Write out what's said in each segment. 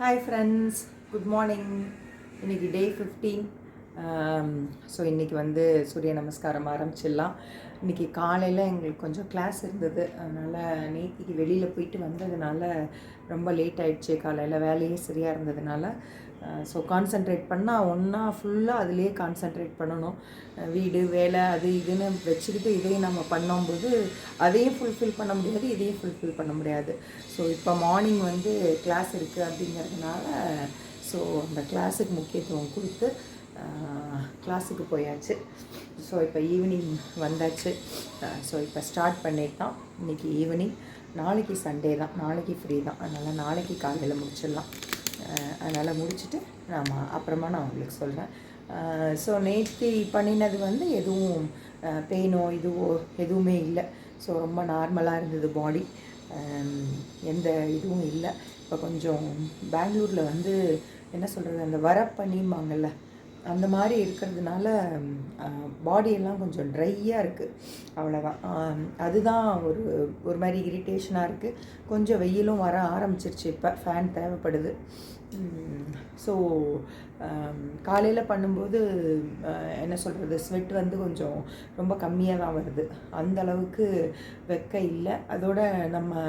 Hi friends good morning இன்னைக்கு day fifteen so இன்றைக்கி வந்து சூரிய நமஸ்காரம் ஆரம்பிச்சிடலாம். இன்றைக்கி காலையில் எங்களுக்கு கொஞ்சம் கிளாஸ் இருந்தது. அதனால் நேத்திக்கு வெளியில் போயிட்டு வந்ததுனால ரொம்ப லேட் ஆகிடுச்சு காலையில் வேலையே சரியாக இருந்ததுனால ஸோ கான்சென்ட்ரேட் பண்ணால் ஒன்றா ஃபுல்லாக அதுலேயே கான்சென்ட்ரேட் பண்ணணும். வீடு வேலை அது இதுன்னு வச்சுக்கிட்டு இதையும் நம்ம பண்ணும்போது அதையும் ஃபுல்ஃபில் பண்ண முடியாது இதையும் ஃபுல்ஃபில் பண்ண முடியாது. ஸோ இப்போ மார்னிங் வந்து கிளாஸ் இருக்குது அப்படிங்கிறதுனால ஸோ அந்த கிளாஸுக்கு முக்கியத்துவம் கொடுத்து கிளாஸுக்கு போயாச்சு. ஸோ இப்போ ஈவினிங் வந்தாச்சு. ஸோ இப்போ ஸ்டார்ட் பண்ணிட்டோம் இன்றைக்கி ஈவினிங் நாளைக்கு சண்டே தான். நாளைக்கு ஃப்ரீ தான். அதனால் நாளைக்கு காலையில் முடிச்சிடலாம். அதனால் முடிச்சுட்டு நாம் அப்புறமா நான் உங்களுக்கு சொல்கிறேன் ஸோ நேற்று பண்ணினது வந்து எதுவும் பெயினோ இதுவோ எதுவுமே இல்லை. ஸோ ரொம்ப நார்மலாக இருந்தது பாடி. எந்த இதுவும் இல்லை. இப்போ கொஞ்சம் பெங்களூரில் வந்து என்ன சொல்கிறது அந்த வரப்பண்ணிம்பாங்கள்ல அந்த மாதிரி இருக்கிறதுனால பாடியெல்லாம் கொஞ்சம் ட்ரையாக இருக்குது அவ்வளோதான் அதுதான் ஒரு ஒரு மாதிரி இரிட்டேஷனாக இருக்குது கொஞ்சம் வெயிலும் வர ஆரம்பிச்சிருச்சு இப்போ. ஃபேன் தேவைப்படுது. ஸோ காலையில் பண்ணும்போது என்ன சொல்கிறது ஸ்வெட் வந்து கொஞ்சம் ரொம்ப கம்மியாக தான் வருது. அந்த அளவுக்கு வெக்க இல்லை. அதோட நம்ம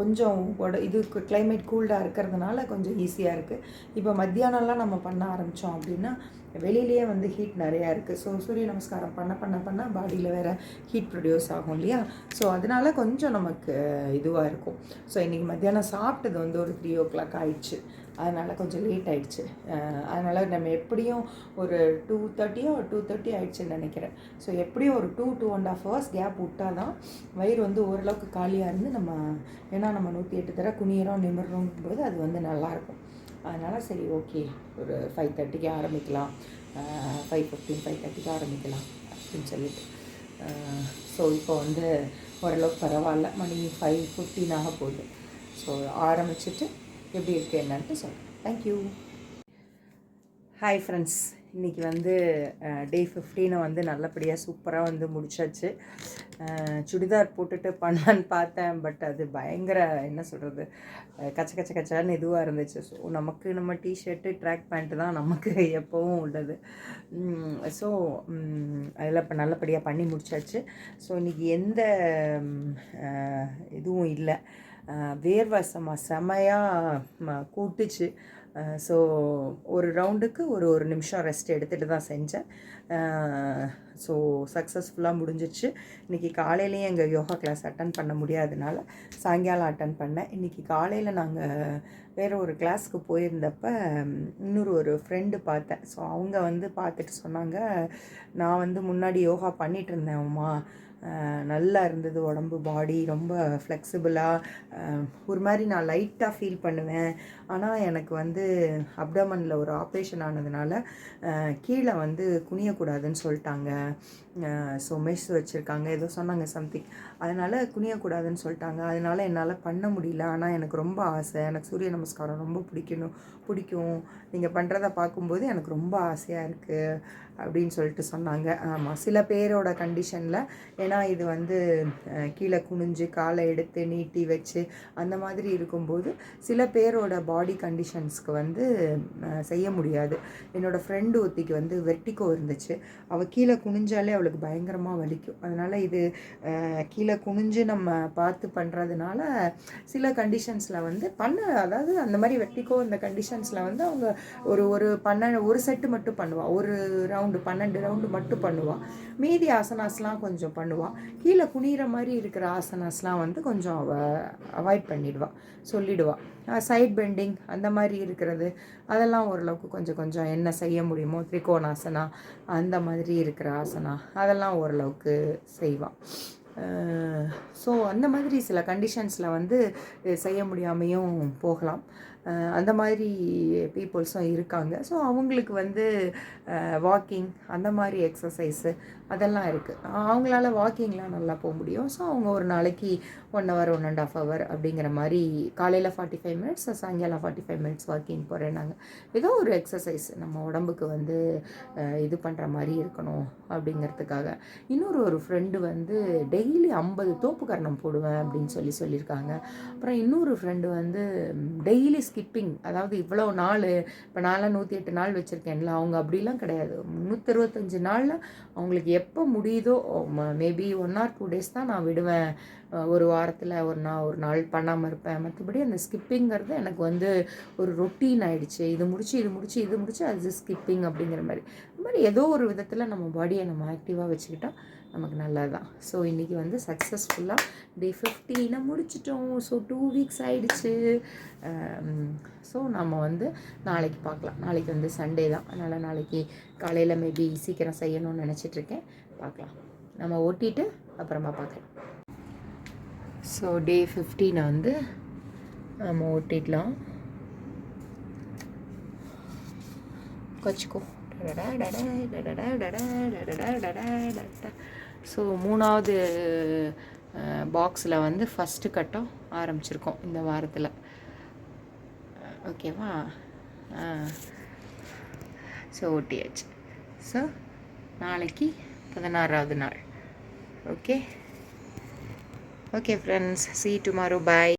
கொஞ்சம் உட இது கிளைமேட் கூல்டாக இருக்கிறதுனால கொஞ்சம் ஈஸியாக இருக்குது இப்போ மத்தியானம்லாம் நம்ம பண்ண ஆரம்பித்தோம் அப்படின்னா வெளியிலேயே வந்து ஹீட் நிறையா இருக்குது ஸோ சூரிய நமஸ்காரம் பண்ண பண்ண பண்ண பாடியில் வேறு ஹீட் ப்ரொடியூஸ் ஆகும் இல்லையா? ஸோ அதனால கொஞ்சம் நமக்கு இதுவாக இருக்கும். ஸோ இன்றைக்கி மத்தியானம் சாப்பிட்டது வந்து ஒரு த்ரீ ஓ கிளாக் ஆயிடுச்சு. அதனால் கொஞ்சம் லேட் ஆகிடுச்சு அதனால் நம்ம எப்படியும் ஒரு டூ தேர்ட்டியோ டூ தேர்ட்டி ஆகிடுச்சுன்னு நினைக்கிறேன். ஸோ எப்படியும் ஒரு two two and half hours gap விட்டால் தான் வயிறு வந்து ஓரளவுக்கு காலியாக இருந்து நம்ம ஏன்னா நம்ம நூற்றி எட்டு தர குனியிறோம் நிமிடுறோம் நிமிடுறோங்கும்போது அது வந்து நல்லாயிருக்கும். அதனால் சரி ஓகே ஒரு ஃபைவ் தேர்ட்டிக்கு ஆரம்பிக்கலாம். ஃபைவ் ஃபிஃப்டீன் ஃபைவ் தேர்ட்டிக்கு ஆரம்பிக்கலாம் அப்படின்னு சொல்லிட்டு. ஸோ இப்போ வந்து ஓரளவுக்கு பரவாயில்ல. மணி ஃபைவ் ஃபிஃப்டீன் ஆக போகுது. ஸோ ஆரம்பிச்சிட்டு எப்படி இருக்குது என்னன்ட்டு சொல்கிறேன் தேங்க்யூ ஹாய் ஃப்ரெண்ட்ஸ் இன்றைக்கி வந்து டே ஃபிஃப்டீனை வந்து நல்லபடியாக சூப்பராக வந்து முடிச்சாச்சு. சுடிதார் போட்டுட்டு பண்ணலான்னு பார்த்தேன். பட் அது பயங்கர என்ன சொல்கிறது கச்ச கச்ச கச்சான்னு இதுவாக இருந்துச்சு. ஸோ நமக்கு நம்ம டிஷர்ட்டு ட்ராக் பேண்ட்டு தான் நமக்கு எப்போவும் உள்ளது. ஸோ அதில் இப்போ நல்லபடியாக பண்ணி முடிச்சாச்சு. ஸோ இன்றைக்கி எந்த இதுவும் இல்லை. வேர்வசமாக செமையாக கூட்டுச்சு. ஸோ ஒரு ரவுண்டுக்கு ஒரு ஒரு நிமிஷம் ரெஸ்ட் எடுத்துகிட்டு தான் செஞ்சேன். ஸோ சக்ஸஸ்ஃபுல்லாக முடிஞ்சிச்சு இன்றைக்கி காலையிலேயே எங்கள் யோகா கிளாஸ் அட்டன் பண்ண முடியாதனால சாயங்காலம் அட்டன் பண்ணேன். இன்றைக்கி காலையில் நாங்கள் வேறு ஒரு கிளாஸ்க்கு போயிருந்தப்ப இன்னொரு ஒரு ஃப்ரெண்டு பார்த்தேன். ஸோ அவங்க வந்து பார்த்துட்டு சொன்னாங்க நான் வந்து முன்னாடி யோகா பண்ணிகிட்டு இருந்தேன் உமா நல்லா இருந்தது உடம்பு பாடி ரொம்ப ஃப்ளெக்சிபிளாக ஒரு மாதிரி நான் லைட்டாக ஃபீல் பண்ணுவேன். ஆனால் எனக்கு வந்து அப்டமனில் ஒரு ஆப்ரேஷன் ஆனதுனால கீழே வந்து குனியக்கூடாதுன்னு சொல்லிட்டாங்க. ஸோ மெஷ் வச்சுருக்காங்க. ஏதோ சொன்னாங்க சம்திங் அதனால் குனியக்கூடாதுன்னு சொல்லிட்டாங்க. அதனால் என்னால் பண்ண முடியல. ஆனால் எனக்கு ரொம்ப ஆசை. எனக்கு சூரிய நமஸ்காரம் ரொம்ப பிடிக்கணும் பிடிக்கும். நீங்கள் பண்ணுறத பார்க்கும்போது எனக்கு ரொம்ப ஆசையாக இருக்குது அப்படின்னு சொல்லிட்டு சொன்னாங்க. ஆமாம் சில பேரோட கண்டிஷனில் ஏன்னா இது வந்து கீழே குனிஞ்சு காலை எடுத்து நீட்டி வச்சு அந்த மாதிரி இருக்கும்போது சில பேரோட பாடி கண்டிஷன்ஸ்க்கு வந்து செய்ய முடியாது. என்னோடய ஃப்ரெண்டு ஒத்திக்கு வந்து வெர்டிகோ இருந்துச்சு. அவள் கீழே குனிஞ்சாலே அவளுக்கு பயங்கரமாக வலிக்கும். அதனால் இது கீழே குனிஞ்சு நம்ம பார்த்து பண்ணுறதுனால சில கண்டிஷன்ஸில் வந்து பண்ண அதாவது அந்த மாதிரி வெர்டிகோ இந்த கண்டிஷன்ஸில் வந்து அவங்க ஒரு ஒரு பன்னெண்டு ஒரு செட்டு மட்டும் பண்ணுவாள் ஒரு ரவுண்டு பன்னெண்டு ரவுண்டு மட்டும் பண்ணுவாள் மீதி ஆசனாஸ்லாம் கொஞ்சம் பண்ணுவாள் கீழே குனிகிற மாதிரி இருக்கிற ஆசனாஸ்லாம் வந்து கொஞ்சம் அவ அவாய்ட் பண்ணிடுவாள் சொல்லிடுவாள் சைட் பெண்டிங் அந்த மாதிரி இருக்கிறது அதெல்லாம் ஓரளவுக்கு கொஞ்சம் கொஞ்சம் என்ன செய்ய முடியுமோ திரிகோணாசனா அந்த மாதிரி இருக்கிற ஆசனா அதெல்லாம் ஓரளவுக்கு செய்வாள் ஸோ அந்த மாதிரி சில கண்டிஷன்ஸில் வந்து செய்ய முடியாமையும் போகலாம். அந்த மாதிரி பீப்புள்ஸும் இருக்காங்க. ஸோ அவங்களுக்கு வந்து வாக்கிங் அந்த மாதிரி எக்ஸசைஸு அதெல்லாம் இருக்குது அவங்களால வாக்கிங்லாம் நல்லா போக முடியும். ஸோ அவங்க ஒரு நாளைக்கு one hour one and half hour அப்படிங்கிற மாதிரி காலையில் ஃபார்ட்டி ஃபைவ் மினிட்ஸ் சாயங்காலம் ஃபார்ட்டி ஃபைவ் மினிட்ஸ் வாக்கிங் போகிறேன்னாங்க ஏதோ ஒரு எக்ஸசைஸ் நம்ம உடம்புக்கு வந்து இது பண்ணுற மாதிரி இருக்கணும் அப்படிங்கிறதுக்காக. இன்னொரு ஒரு ஃப்ரெண்டு வந்து டெய்லி ஐம்பது தோப்பு கரணம் போடுவேன் அப்படின்னு சொல்லி சொல்லியிருக்காங்க. அப்புறம் இன்னொரு ஃப்ரெண்டு வந்து டெய்லி ஸ்கிப்பிங் அதாவது இவ்வளோ நாள் இப்போ நான்லாம் நூற்றி எட்டு நாள் வச்சுருக்கேன்ல அவங்க அப்படிலாம் கிடையாது. முந்நூற்றறுபத்தஞ்சு நாளில் அவங்களுக்கு எப்போ முடியுதோ maybe one or two days தான் நான் விடுவேன். ஒரு வாரத்தில் ஒரு நாள் ஒரு நாள் பண்ணாமல் இருப்பேன். மற்றபடி அந்த ஸ்கிப்பிங்கிறது எனக்கு வந்து ஒரு ரொட்டீன் ஆகிடுச்சு இது முடிச்சு இது முடிச்சு இது முடிச்சு அது ஸ்கிப்பிங் அப்படிங்கிற மாதிரி. இது மாதிரி ஏதோ ஒரு விதத்தில் நம்ம பாடியை நம்ம ஆக்டிவாக வச்சுக்கிட்டா நமக்கு நல்லது தான் ஸோ இன்றைக்கி வந்து சக்ஸஸ்ஃபுல்லாக டே ஃபிஃப்டீனை முடிச்சிட்டோம். ஸோ டூ வீக்ஸ் ஆயிடுச்சு. ஸோ நம்ம வந்து நாளைக்கு பார்க்கலாம். நாளைக்கு வந்து சண்டே தான். அதனால் நாளைக்கு காலையில் மேபி சீக்கிரம் செய்யணும்னு நினச்சிட்ருக்கேன் பார்க்கலாம். நம்ம ஓட்டிட்டு அப்புறமா பார்க்கலாம். ஸோ டே ஃபிஃப்டீனை வந்து நம்ம ஓட்டிடலாம். கொச்சிக்கோ ஸோ மூணாவது பாக்ஸில் வந்து ஃபஸ்ட்டு கட்டம் ஆரம்பிச்சிருக்கோம் இந்த வாரத்தில். ஓகேவா ஸோ ஓட்டியாச்சு. ஸோ நாளைக்கு பதினாறாவது நாள். Okay okay friends see tomorrow bye